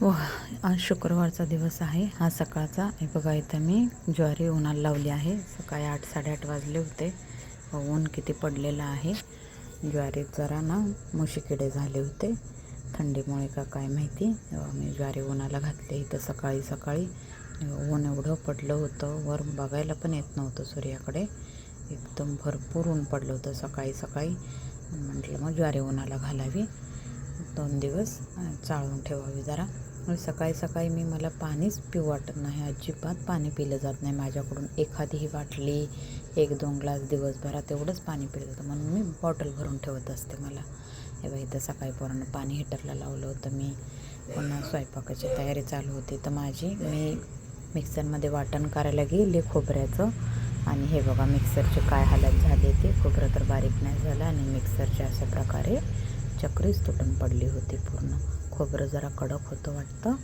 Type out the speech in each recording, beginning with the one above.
व आज शुक्रवारचा दिवस आहे. हा सकाळचा. हे बघा इथं मी ज्वारी उन्हाला लावली आहे. सकाळी आठ साडेआठ वाजले होते. व ऊन किती पडलेलं आहे. ज्वारीत जरा ना मुशीकिडे झाले होते. थंडीमुळे का काय माहिती. मी ज्वारी उन्हाला घातले. इथं सकाळी सकाळी ऊन एवढं पडलं होतं. वर बघायला पण येत नव्हतं सूर्याकडे. एकदम भरपूर ऊन पडलं होतं सकाळी सकाळी. म्हटलं मग ज्वारी उन्हाला घालावी. दोन दिवस चाळून ठेवावी जरा. आणि सकाळी सकाळी मी मला पाणीच पिऊ वाटत नाही. अजिबात पाणी पिलं जात नाही. माझ्याकडून एखादीही बाटली एक दोन ग्लास दिवसभरात एवढंच पाणी पिलं जातं. म्हणून मी बॉटल भरून ठेवत असते मला. हे बघा इथं सकाळी पोरांना पाणी हिटरला लावलं होतं. मी पुन्हा स्वयंपाकाची तयारी चालू होती. तर माझी मी मिक्सरमध्ये वाटण करायला गेले खोबऱ्याचं. आणि हे बघा मिक्सरचे काय हालत झाले ते. खोबरं तर बारीक नाही झालं आणि मिक्सरचे अशा प्रकारे चक्रीच तुटून पडली होती पूर्ण. खोबरं जरा कडक होतं वाटतं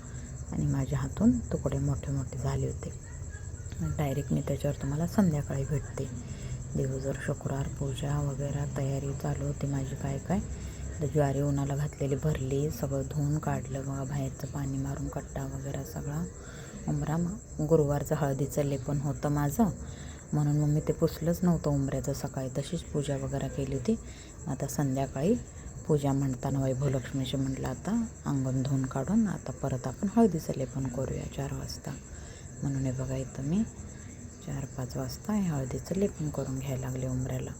आणि माझ्या हातून तुकडे मोठे मोठे झाले होते. डायरेक्ट मी त्याच्यावर तुम्हाला संध्याकाळी भेटते. दिवसभर शुक्रवार पूजा वगैरे तयारी चालू होती माझी काय काय. तर ज्वारी उन्हाला घातलेली भरली सगळं धुवून काढलं बघा बाहेरचं पाणी मारून कट्टा वगैरे सगळा उमरा मग गुरुवारचं हळदीचं लेपन होतं माझं. म्हणून मग मी ते पुसलंच नव्हतं उंबऱ्याचं. सकाळी तशीच पूजा वगैरे केली होती. आता संध्याकाळी पूजा म्हणताना वैभवलक्ष्मीची म्हटलं आता अंगण धुवून काढून आता परत आपण हळदीचं लेपन करूया चार वाजता. म्हणून हे बघा इथं मी चार पाच वाजता हे हळदीचं लेपन करून घ्यायला लागले उंबऱ्याला.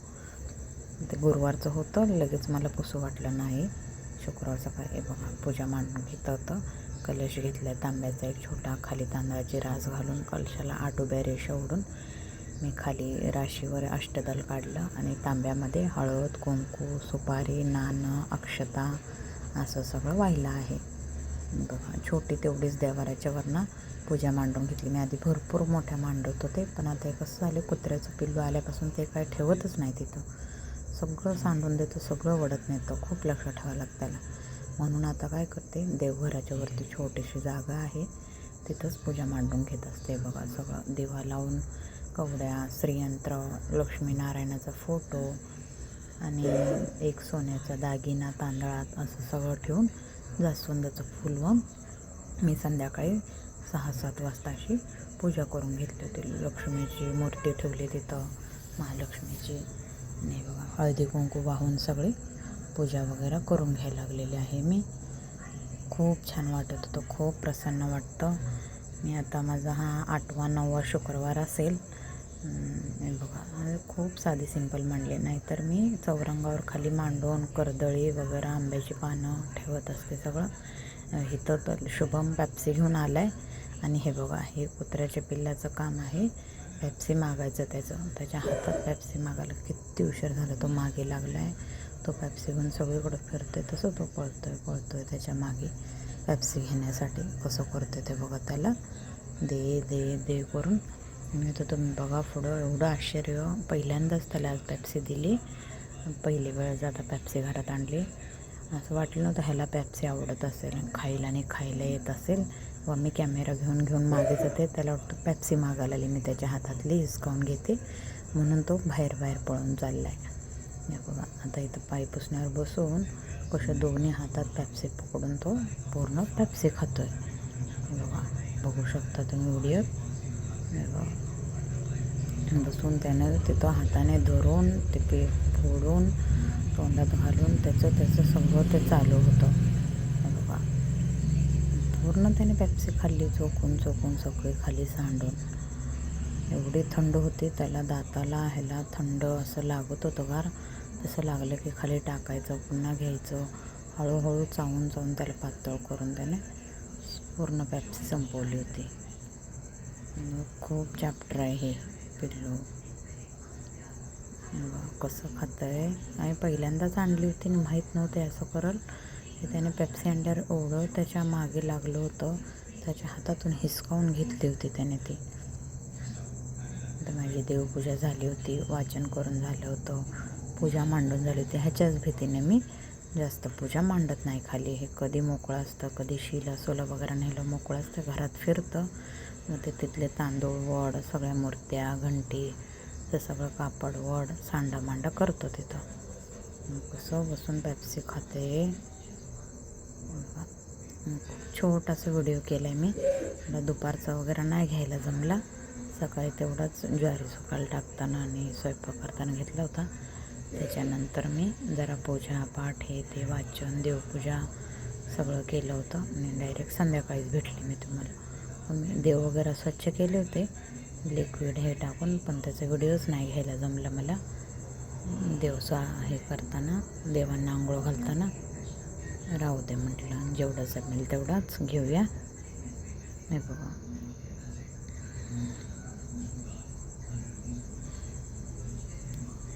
ते गुरुवारचं होतं लगेच मला पुसू वाटलं नाही. शुक्रवार सकाळी हे बघा पूजा मांडून घेत होतं. कलश घेतला तांब्याचा एक छोटा खाली तांदळाची रास घालून कलशाला आठ उभ्या रेषा ओढून मी खाली राशीवर अष्टदल काढलं आणि तांब्यामध्ये हळद कुंकू सुपारी नाणं अक्षता असं सगळं वाहिलं आहे. बघा छोटी तेवढीच देवाराच्या वरनं पूजा मांडून घेतली. मी आधी भरपूर मोठ्या मांडत होते पण आता हे कसं झालं कुत्र्याचं पिल्लू आल्यापासून ते काय ठेवतच नाही तिथं. सगळं सांडून देतो सगळं वडत नेतो खूप लक्ष ठेवावं लागतं त्याला. म्हणून आता काय करते देवघराच्या वरती छोटीशी जागा आहे तिथंच पूजा मांडून घेत असते. बघा सगळं दिवा लावून कवड्या श्रीयंत्र लक्ष्मीनारायणाचा फोटो आणि एक सोन्याचा दागिना तांदळात असं सगळं ठेवून जास्वंदाचं फुल व मी संध्याकाळी सहा सात वाजता अशी पूजा करून घेतली होती. लक्ष्मीची मूर्ती ठेवली तिथं महालक्ष्मीची. आणि बघा हळदी कुंकू वाहून सगळी पूजा वगैरे करून घ्यायला लागलेली आहे मी. खूप छान वाटत होतं खूप प्रसन्न वाटतं. मी आता माझा हा आठवा नववा शुक्रवार असेल. बघा खूप साधी सिंपल मांडली नाहीतर मी चौरंगावर खाली मांडून कर्दळी वगैरे आंब्याची पानं ठेवत असते सगळं. इथं तर शुभम पॅप्सी घेऊन आला आहे आणि हे बघा हे कुत्र्याच्या पिल्लाचं काम आहे. पॅप्सी मागायचं त्याचं. त्याच्या हातात पॅप्सी मागायला किती उशीर झाला तो मागे लागला आहे तो पॅप्सी घेऊन सगळीकडे फिरतोय तसं तो पळतोय पळतोय त्याच्यामागे. पॅप्सी घेण्यासाठी कसं करते ते बघा त्याला दे दे दे करून. मी तर तुम्ही बघा पुढं एवढं आश्चर्य. पहिल्यांदाच त्याला आज पॅप्सी दिली. पहिली वेळेस आता पॅप्सी घरात आणली. असं वाटलं नव्हतं ह्याला पॅप्सी आवडत असेल. खायला आणि खायला येत असेल. व मी कॅमेरा घेऊन घेऊन मागे जाते त्याला वाटतं पॅप्सी मागायला आली. मी त्याच्या हातातली हिसकावून घेते. म्हणून तो बाहेर बाहेर पळून चालला आहे बघा आता इथं पाय पुसण्यावर बसून कशा दोन्ही हातात पॅप्सी पकडून तो पूर्ण पॅप्सी खातोय. आहे बघा बघू शकता तुम्ही व्हिडिओ बसून त्यानं तिथं हाताने धरून ते पे फोडून तोंडात घालून त्याचं त्याचं सगळं ते चालू होतं. बघा. पूर्ण त्याने पेप्सी खाल्ली चोकून चोकून सगळी खाली सांडून. एवढी थंड होती त्याला दाताला ह्याला थंड असं लागत होतं गार. तसं लागलं की खाली टाकायचं पुन्हा घ्यायचं. हळूहळू चावून चावून त्याला पातळ करून त्याने पूर्ण पेप्सी संपवली होती. खूप चॅप्टर आहे हे पिल्लू. कसं खातं आहे आणि पहिल्यांदाच आणली होती आणि माहीत नव्हते असं करल. की त्याने पेप्सी अंड्यावर एवढं त्याच्यामागे लागलं होतं. त्याच्या हातातून हिसकावून घेतली होती त्याने ती. तर माझी देवपूजा झाली होती वाचन करून झालं होतं. पूजा मांडून झाली होती. ह्याच्याच भीतीने मी जास्त पूजा मांडत नाही खाली. हे कधी मोकळं असतं कधी शिला सोला वगैरे नेलं मोकळं असतं. घरात फिरतं. मग ते तिथले तांदूळ वड सगळ्या मूर्त्या घंटी ते सगळं कापड वड सांडा मांडा करतो तिथं. मग कसं बसून पॅप्सी खाते. खूप छोटासा व्हिडिओ केला आहे मी. मला दुपारचा वगैरे नाही घ्यायला जमला. सकाळी तेवढाच ज्वारी सुकायला टाकताना आणि स्वयंपाक करताना घेतला होता. त्याच्यानंतर मी जरा पूजा पाठ हे ते वाचन देवपूजा सगळं केलं होतं आणि डायरेक्ट संध्याकाळीच भेटली मी तुम्हाला. मी देव वगैरे स्वच्छ केले होते लिक्विड हे टाकून पण त्याचे व्हिडिओज नाही घ्यायला जमलं मला. देवसा हे करताना देवांना आंघोळ घालताना राहू दे म्हटलं. जेवढं जमेल तेवढाच घेऊया. हे बघा.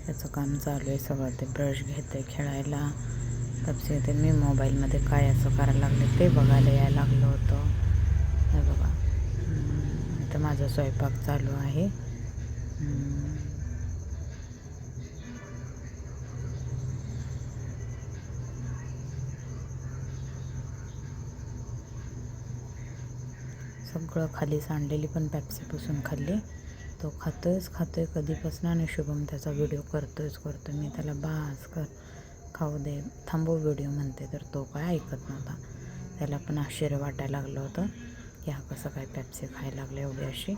त्याचं काम चालू आहे. सगळं ते ब्रश घेते खेळायला. तपसे ते मी मोबाईलमध्ये काय असं करायला लागले? ते बघायला यायला लागलं होतं. हे बघा. तर इथं माझा स्वयंपाक चालू आहे. सगळं खाली सांडलेली पण पॅप्सी पुसून खाल्ली. तो खातोयच खातोय. कधीपासून आणि शुभम त्याचा व्हिडिओ करतोयच करतो मी त्याला बास कर खाऊ दे. थांबव व्हिडिओ म्हणते. तर तो काय ऐकत नव्हता. त्याला पण आश्चर्य वाटायला लागलं होतं की हा कसं काय पॅप्सी खायला लागलं एवढी अशी.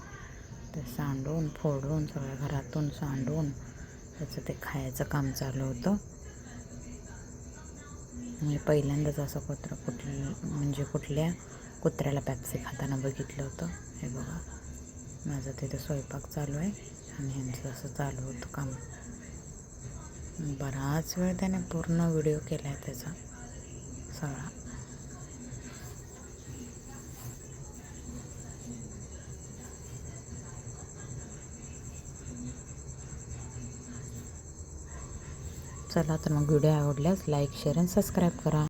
तर सांडून फोडून सगळ्या घरातून सांडून त्याचं ते खायचं काम चालू होतं. मी पहिल्यांदाच असं कुत्रं कुठलं म्हणजे कुठल्या कुत्र्याला पॅप्सी खाताना बघितलं होतं. हे बघा. माझा तिथे स्वयंपाक चालू आहे आणि ह्यांचं असं चालू होतं काम. बराच वेळ त्याने पूर्ण व्हिडिओ केला आहे त्याचा सगळा. चला तर मग व्हिडिओ आवडल्यास लाईक शेअर आणि सबस्क्राईब करा.